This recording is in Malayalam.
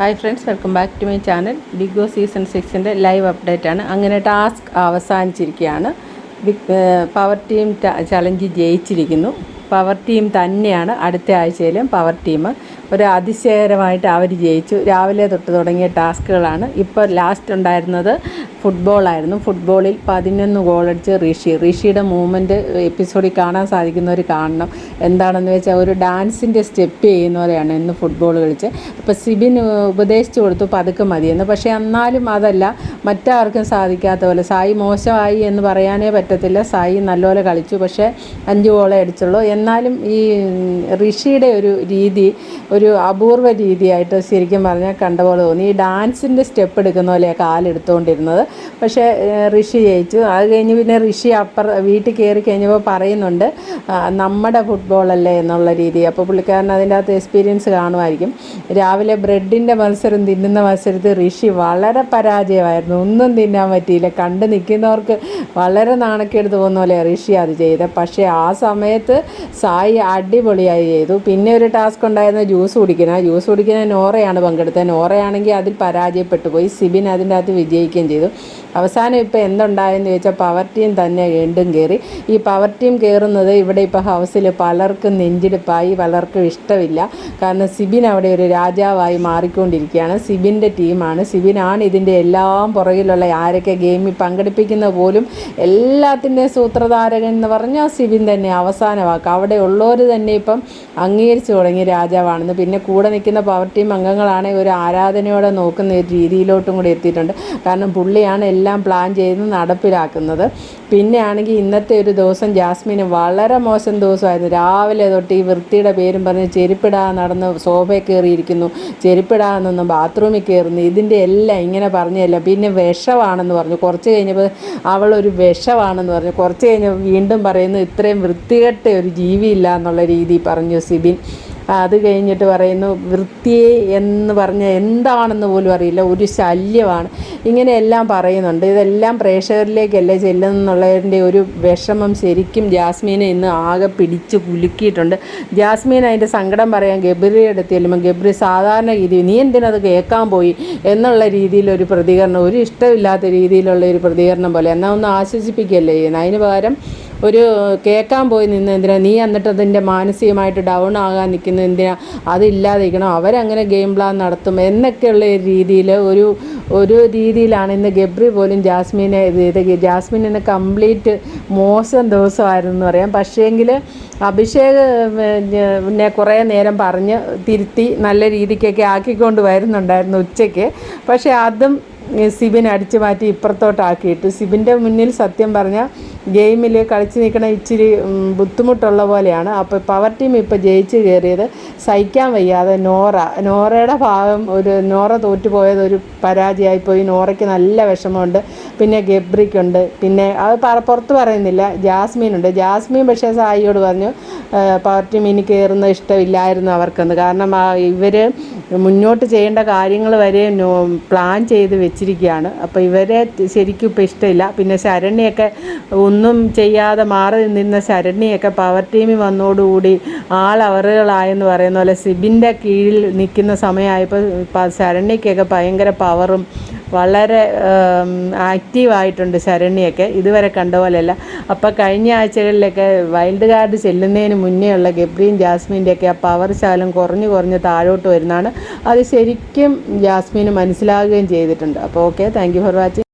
Hi friends welcome back to my channel big boss season സിക്സിന്റെ live update ആണ്. അങ്ങനെ ടാസ്ക് അവസാനിച്ചിരിക്കുകയാണ്. ബിഗ് പവർ ടീം ചലഞ്ച് ജയിച്ചിരിക്കുന്നു. പവർ ടീം തന്നെയാണ് അടുത്ത ആഴ്ചയിലും പവർ ടീം ഒരു അതിശയകരമായിട്ട് അവർ ജയിച്ചു. രാവിലെ തൊട്ട് തുടങ്ങിയ ടാസ്കുകളാണ് ഇപ്പോൾ ലാസ്റ്റ് ഉണ്ടായിരുന്നത് ഫുട്ബോളായിരുന്നു. ഫുട്ബോളിൽ പതിനൊന്ന് ഗോളടിച്ച് ഋഷി ഋഷിയുടെ മൂവ്മെന്റ് എപ്പിസോഡിൽ കാണാൻ സാധിക്കുന്നവർ കാണണം. എന്താണെന്ന് വെച്ചാൽ ഒരു ഡാൻസിന്റെ സ്റ്റെപ്പ് ചെയ്യുന്നവരെയാണ് ഇന്ന് ഫുട്ബോൾ കളിച്ച് അപ്പോൾ സിബിൻ ഉപദേശിച്ചു കൊടുത്തു പതുക്കെ മതിയെന്ന് പക്ഷേ എന്നാലും അതല്ല മറ്റാർക്കും സാധിക്കാത്ത പോലെ. സായി മോശമായി എന്ന് പറയാനേ പറ്റത്തില്ല. സായി നല്ലപോലെ കളിച്ചു. പക്ഷേ അഞ്ച് ഗോളേ അടിച്ചുള്ളൂ. എന്നാലും ഈ ഋഷിയുടെ ഒരു രീതി ഒരു അപൂർവ രീതിയായിട്ട് ശരിക്കും പറഞ്ഞാൽ കണ്ട പോലെ തോന്നി. ഈ ഡാൻസിന്റെ സ്റ്റെപ്പ് എടുക്കുന്ന പോലെയാണ് കാലെടുത്തുകൊണ്ടിരുന്നത് പക്ഷേ ഋഷി ജയിച്ചു. അത് കഴിഞ്ഞ് പിന്നെ ഋഷി അപ്പർ വീട്ടിൽ കയറി കഴിഞ്ഞപ്പോൾ പറയുന്നുണ്ട് നമ്മുടെ ഫുട്ബോളല്ലേ എന്നുള്ള രീതി. അപ്പോൾ പുള്ളിക്കാരൻ അതിന്റെ അകത്ത് എക്സ്പീരിയൻസ് കാണുമായിരിക്കും. രാവിലെ ബ്രെഡിന്റെ മത്സരം തിന്നുന്ന മത്സരത്തിൽ ഋഷി വളരെ പരാജയമായിരുന്നു. ഒന്നും തിന്നാൻ പറ്റിയില്ല. കണ്ട് നിൽക്കുന്നവർക്ക് വളരെ നാണക്കേട് തോന്നുന്ന പോലെ ഋഷി അത് ചെയ്തത് പക്ഷേ ആ സമയത്ത് സായി അടിപൊളിയായി ചെയ്തു. പിന്നെ ഒരു ടാസ്ക് ഉണ്ടായിരുന്ന ജ്യൂസ് കുടിക്കുന്ന. ജ്യൂസ് കുടിക്കുന്ന നോറയാണ് പങ്കെടുത്തത്. നോറയാണെങ്കിൽ അതിൽ പരാജയപ്പെട്ടു പോയി. സിബിൻ അതിന്റെ അകത്ത് വിജയിക്കുകയും ചെയ്തു. അവസാനം ഇപ്പോൾ എന്തുണ്ടായെന്ന് ചോദിച്ചാൽ പവർ ടീം തന്നെ വീണ്ടും കയറി ഈ പവർ ടീം കയറുന്നത് ഇവിടെ ഇപ്പോൾ ഹൗസിൽ പലർക്കും നെഞ്ചിടിപ്പായി പലർക്കും ഇഷ്ടമില്ല. കാരണം സിബിൻ അവിടെ ഒരു രാജാവായി മാറിക്കൊണ്ടിരിക്കുകയാണ്. സിബിന്റെ ടീമാണ് സിബിനാണ് ഇതിന്റെ എല്ലാം പുറകിലുള്ള ആരൊക്കെ ഗെയിമിൽ പങ്കെടുപ്പിക്കുന്ന പോലും എല്ലാത്തിന്റെയും സൂത്രധാരകൻ എന്ന് പറഞ്ഞാൽ സിബിൻ തന്നെ അവസാന വാക്ക്. അവിടെ ഉള്ളവർ തന്നെ ഇപ്പം അംഗീകരിച്ചു തുടങ്ങി രാജാവാണെന്ന്. പിന്നെ കൂടെ നിൽക്കുന്ന പവർ ടീം അംഗങ്ങളാണെങ്കിൽ ഒരു ആരാധനയോടെ നോക്കുന്ന ഒരു രീതിയിലോട്ടും കൂടി എത്തിയിട്ടുണ്ട്. കാരണം പുള്ളിയാണ് എല്ലാം പ്ലാൻ ചെയ്ത് നടപ്പിലാക്കുന്നത്. പിന്നെ ആണെങ്കിൽ ഇന്നത്തെ ഒരു ദിവസം ജാസ്മിന് വളരെ മോശം ദിവസമായിരുന്നു. രാവിലെ തൊട്ട് ഈ വൃത്തിയുടെ പേരും പറഞ്ഞ് ചെരുപ്പിടാതെ നടന്ന് സോഫയിൽ കയറിയിരിക്കുന്നു. ചെരുപ്പിടാതെ നിന്ന് ബാത്റൂമിൽ കയറുന്നു. ഇതിന്റെ എല്ലാം ഇങ്ങനെ പറഞ്ഞല്ല പിന്നെ വിഷമാണെന്ന് പറഞ്ഞു. കുറച്ച് കഴിഞ്ഞപ്പോൾ അവളൊരു വിഷമാണെന്ന് പറഞ്ഞു. കുറച്ച് കഴിഞ്ഞപ്പോൾ വീണ്ടും പറയുന്നു ഇത്രയും വൃത്തികെട്ട ഒരു ജീവിയില്ല എന്നുള്ള രീതി പറഞ്ഞു സിബിൻ. അത് കഴിഞ്ഞിട്ട് പറയുന്നു വൃത്തിയെ എന്ന് പറഞ്ഞാൽ എന്താണെന്ന് പോലും അറിയില്ല ഒരു ശല്യമാണ്. ഇങ്ങനെയെല്ലാം പറയുന്നുണ്ട്. ഇതെല്ലാം പ്രേക്ഷകരിലേക്കല്ലേ ചെല്ലുന്നുള്ളതിന്റെ ഒരു വിഷമം ശരിക്കും ജാസ്മീനെ ഇന്ന് ആകെ പിടിച്ച് കുലുക്കിയിട്ടുണ്ട്. ജാസ്മീൻ അതിന്റെ സങ്കടം പറയാൻ ഗബ്രിയുടെ അടുത്ത് ചെല്ലുമ്പോൾ ഗബ്രി സാധാരണ രീതി നീ എന്തിനത് കേൾക്കാൻ പോയി? എന്നുള്ള രീതിയിലൊരു പ്രതികരണം ഒരു ഇഷ്ടമില്ലാത്ത രീതിയിലുള്ള ഒരു പ്രതികരണം പോലെ. എന്നാൽ ഒന്ന് ആശ്വസിപ്പിക്കുകയല്ലേ ചെയ്യുന്നത് അതിന് പകരം ഒരു കേൾക്കാൻ പോയി നിന്ന് എന്തിനാ? നീ എന്നിട്ട് അതിന്റെ മാനസികമായിട്ട് ഡൗൺ ആകാൻ നിൽക്കുന്നത് എന്തിനാ? അതില്ലാതിരിക്കണം. അവരങ്ങനെ ഗെയിം പ്ലാൻ നടത്തും. എന്നൊക്കെയുള്ള രീതിയിൽ ഒരു ഒരു രീതിയിലാണ് ഇന്ന് ഗബ്രി പോലും ജാസ്മിനെ ഇത് ജാസ്മിൻ കംപ്ലീറ്റ് മോശം ദിവസമായിരുന്നു എന്ന് പറയാം. പക്ഷേങ്കിൽ അഭിഷേക് പിന്നെ കുറേ നേരം പറഞ്ഞ് തിരുത്തി നല്ല രീതിക്കൊക്കെ ആക്കിക്കൊണ്ട് വരുന്നുണ്ടായിരുന്നു ഉച്ചയ്ക്ക്. പക്ഷേ അതും സിബിൻ അടിച്ചു മാറ്റി ഇപ്പുറത്തോട്ടാക്കിയിട്ട്. സിബിന്റെ മുന്നിൽ സത്യം പറഞ്ഞാൽ ഗെയിമിൽ കളിച്ച് നിൽക്കണ ഇച്ചിരി ബുദ്ധിമുട്ടുള്ള പോലെയാണ്. അപ്പോൾ പവർ ടീം ഇപ്പോൾ ജയിച്ച് കയറിയത് സഹിക്കാൻ വയ്യാതെ നോറ. നോറയുടെ ഭാഗം ഒരു നോറ തോറ്റുപോയത് ഒരു പരാജയമായിപ്പോയി. നോറയ്ക്ക് നല്ല വിഷമമുണ്ട്. പിന്നെ ഗബ്രിക്കുണ്ട്. പിന്നെ അത് പറ- പുറത്ത് പറയുന്നില്ല. ജാസ്മീനുണ്ട്. ജാസ്മീൻ പക്ഷേ സായിയോട് പറഞ്ഞു പവർ ടീം ഇനി കയറുന്ന ഇഷ്ടമില്ലായിരുന്നു അവർക്കെന്ന്. കാരണം ഇവർ മുന്നോട്ട് ചെയ്യേണ്ട കാര്യങ്ങൾ വരെ പ്ലാൻ ചെയ്ത് വെച്ചിരിക്കുകയാണ്. അപ്പോൾ ഇവരെ ശരിക്കും ഇപ്പോൾ ഇഷ്ടമില്ല. പിന്നെ ശരണ്യൊക്കെ ഒന്നും ചെയ്യാതെ മാറി നിന്ന ശരണ്യൊക്കെ പവർ ടീമിൽ വന്നോടുകൂടി ആളവറുകളായെന്ന് പറയുന്ന പോലെ സിബിന്റെ കീഴിൽ നിൽക്കുന്ന സമയമായപ്പോൾ ശരണ്യക്കൊക്കെ ഭയങ്കര പവറും വളരെ ആക്റ്റീവായിട്ടുണ്ട് ശരണ്യൊക്കെ. ഇതുവരെ കണ്ട പോലെയല്ല. അപ്പോൾ കഴിഞ്ഞ ആഴ്ചകളിലൊക്കെ വൈൽഡ് കാർഡ് ചെല്ലുന്നതിന് മുന്നേ ഉള്ള ഗബ്രിയും ജാസ്മിന്റെയൊക്കെ ആ പവർ ശാലം കുറഞ്ഞ് കുറഞ്ഞ് താഴോട്ട് വരുന്നതാണ്. അത് ശരിക്കും ജാസ്മിന് മനസ്സിലാകുകയും ചെയ്തിട്ടുണ്ട്. അപ്പോൾ ഓക്കെ താങ്ക് ഫോർ വാച്ചിങ്.